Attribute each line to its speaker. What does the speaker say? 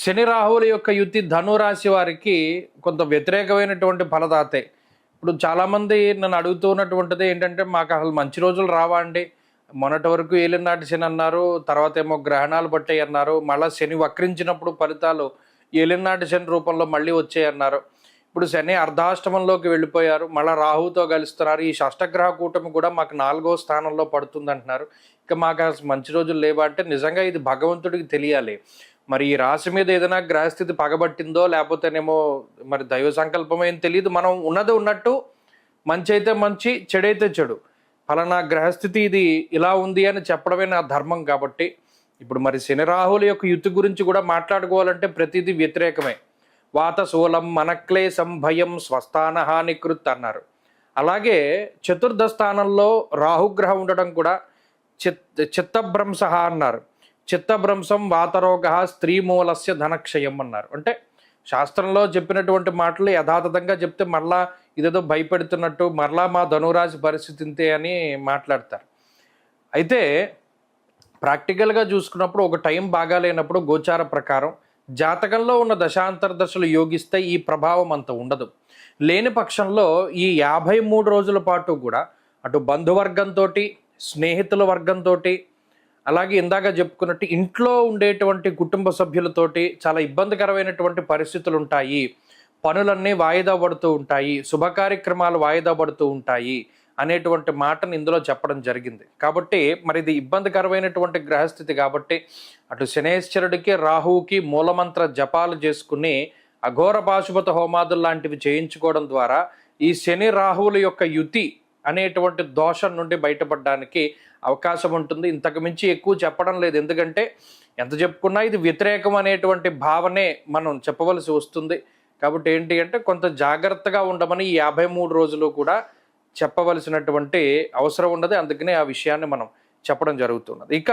Speaker 1: శని రాహువుల యొక్క యుతి ధనురాశి వారికి కొంత వ్యతిరేకమైనటువంటి ఫలదాతే. ఇప్పుడు చాలామంది నన్ను అడుగుతూ ఉన్నటువంటిది ఏంటంటే మాకు అసలు మంచి రోజులు రావా అండి? మొన్నటి వరకు ఏలినాటి శని అన్నారు తర్వాత ఏమో గ్రహణాలు పట్టాయి అన్నారు మళ్ళీ శని వక్రించినప్పుడు ఫలితాలు ఏలినాటి శని రూపంలో మళ్ళీ వచ్చాయి అన్నారు. ఇప్పుడు శని అర్ధాష్టమంలోకి వెళ్ళిపోయారు మళ్ళీ రాహుతో కలుస్తున్నారు. ఈ షష్టగ్రహ కూటమి కూడా మాకు నాలుగో స్థానంలో పడుతుంది అంటున్నారు ఇక మాకు అసలు మంచి రోజులు లేవా అంటే నిజంగా ఇది భగవంతుడికి తెలియాలి. మరి ఈ రాశి మీద ఏదైనా గ్రహస్థితి పగబట్టిందో లేకపోతేనేమో మరి దైవ సంకల్పం ఏం తెలియదు మనం ఉన్నది ఉన్నట్టు మంచి అయితే మంచి చెడైతే చెడు. ఫలానా గ్రహస్థితి ఇది ఇలా ఉంది అని చెప్పడమే నా ధర్మం కాబట్టి. ఇప్పుడు మరి శని రాహుల యొక్క యుతి గురించి కూడా మాట్లాడుకోవాలంటే ప్రతిదీ వ్యతిరేకమే. వాతశూలం మనక్లేశం భయం స్వస్థాన హానికృత్ అన్నారు. అలాగే చతుర్థ స్థానంలో రాహుగ్రహం ఉండడం కూడా చిత్ చిత్తభ్రంశ అన్నారు. చిత్తభ్రంశం వాతరోగ స్త్రీమూలస్య ధనక్షయం అన్నారు. అంటే శాస్త్రంలో చెప్పినటువంటి మాటలు యథాతథంగా చెప్తే మరలా ఇదేదో భయపెడుతున్నట్టు మరలా మా ధనురాశి పరిస్థితి ఇంతే అని మాట్లాడతారు. అయితే ప్రాక్టికల్గా చూసుకున్నప్పుడు ఒక టైం బాగాలేనప్పుడు గోచార ప్రకారం జాతకంలో ఉన్న దశాంతర దశలు యోగిస్తే ఈ ప్రభావం అంత ఉండదు. లేని పక్షంలో ఈ యాభై మూడు రోజుల పాటు కూడా అటు బంధువర్గంతో స్నేహితుల వర్గంతో అలాగే ఇందాక చెప్పుకున్నట్టు ఇంట్లో ఉండేటువంటి కుటుంబ సభ్యులతోటి చాలా ఇబ్బందికరమైనటువంటి పరిస్థితులు ఉంటాయి. పనులన్నీ వాయిదా పడుతూ ఉంటాయి. శుభకార్యక్రమాలు వాయిదా పడుతూ ఉంటాయి అనేటువంటి మాటను ఇందులో చెప్పడం జరిగింది. కాబట్టి మరి ఇది ఇబ్బందికరమైనటువంటి గ్రహస్థితి కాబట్టి అటు శనేశ్వరుడికి రాహువుకి మూలమంత్ర జపాలు చేసుకుని అఘోర పాశుపత హోమాదులు లాంటివి చేయించుకోవడం ద్వారా ఈ శని రాహువుల యొక్క యుతి అనేటువంటి దోషం నుండి బయటపడడానికి అవకాశం ఉంటుంది. ఇంతకు మించి ఎక్కువ చెప్పడం లేదు. ఎందుకంటే ఎంత చెప్పుకున్నా ఇది వ్యతిరేకం అనేటువంటి భావనే మనం చెప్పవలసి వస్తుంది. కాబట్టి ఏంటి అంటే కొంత జాగ్రత్తగా ఉండమని ఈ యాభై మూడు రోజులు కూడా చెప్పవలసినటువంటి అవసరం ఉన్నది. అందుకనే ఆ విషయాన్ని మనం చెప్పడం జరుగుతున్నది. ఇక